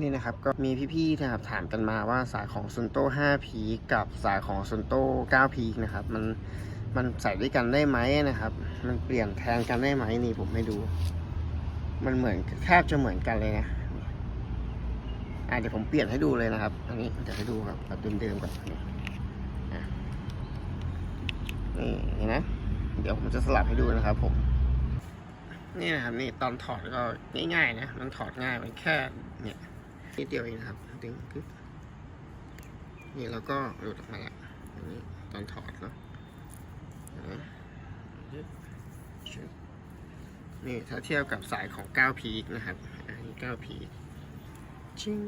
นี่นะครับก็มีพี่ๆนะครับถามกันมาว่าสายของซุนโต้5พีกับสายของซุนโต้9พีนะครับมันมันใส่ด้วยกันได้ไหมนะครับ มันเปลี่ยนแทนกันได้ไหมนี่ผมให้ดูมันเหมือนแทบจะเหมือนกันเลยนะอะเดี๋ยวผมเปลี่ยนให้ดูเลยนะครับ อันนี้เดี๋ยวให้ดูครับแบบเดิมๆก่อนนี่เห็นนะ เดี๋ยวผมจะสลับให้ดูนะครับ ผม นี่นะครับนี่ตอนถอดก็ง่ายๆนะ มันถอดง่ายมันแค่เนี่ย นิดเดียวเองนะครับดึงปึ๊บนี่แล้วก็หลุดออกมาล้วอันนี้ตอนถอดเนาะนี่ถ้าเทียบกับสายของ 9 พีกนะครับ อันนี้ 9 พีกชิง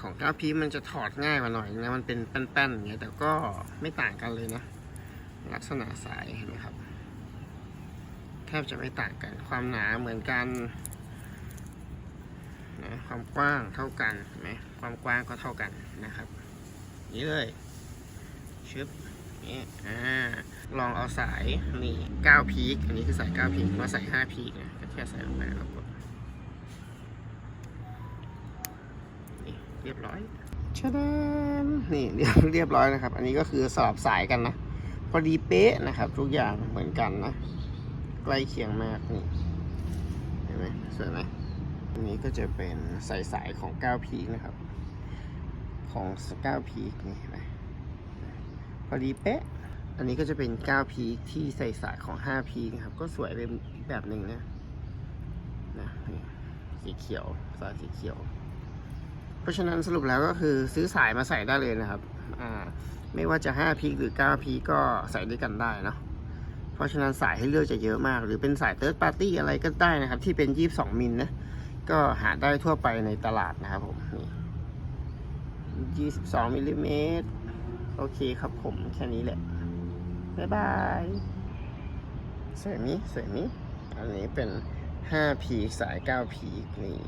ของ 9 พีกมันจะถอดง่ายกว่าหน่อยนะ มันเป็นแป้นๆอย่างเงี้ย แต่ก็ไม่ต่างกันเลยนะ ลักษณะสายเห็นไหมครับ แทบจะไม่ต่างกัน ความหนาเหมือนกัน ความกว้างเท่ากันไหมความกว้างก็เท่ากันนะครับ นี่เลยชึบนี่อ่าลองเอาสายนี่9พีกอันนี้คือสาย9พีกมาใส่5พีกนะก็แค่ใส่ลงไปแล้วกดนี่เรียบร้อยชะดานนี่เรียบเรียบร้อยนะครับ อันนี้ก็คือสลับสายกันนะพอดีเป๊ะนะครับ ทุกอย่างเหมือนกันนะ ใกล้เคียงมากนี่เห็นไหมสวยไหม อันนี้ก็จะเป็นสายสายของ9พีกนะครับ ของ9พีกนี่นไหมพอดีเป๊ะ อันนี้ก็จะเป็น9พีกที่ใส่สายของ5พีกนะครับ ก็สวยเป็นแบบหนึ่งนะนะสีเขียวสายสีเขียว เพราะฉะนั้นสรุปแล้วก็คือซื้อสายมาใส่ได้เลยนะครับ อ่า ไม่ว่าจะ5พีกหรือ9พีกก็ใส่ด้วยกันได้เนาะเพราะฉะนั้นสายให้เลือกจะเยอะมาก หรือเป็นสายเติร์ดปาร์ตี้อะไรก็ได้นะครับ ที่เป็น 22 มิลนะ ก็หาได้ทั่วไปในตลาดนะครับผมนี่22มิลลิเมตรโอเคครับผมแค่นี้แหละ บ๊ายบาย สวยมิสวยมิอันนี้เป็น5พีสาย9พีนี่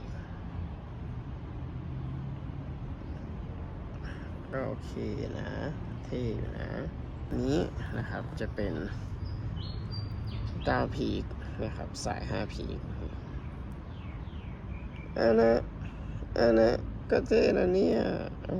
ก็โอเคนะ เท่อยู่นะ นี้นะครับจะเป็น9พีนะครับ สาย5พีก อันนะอันนะก็เท่นะเนี่ยเอ้า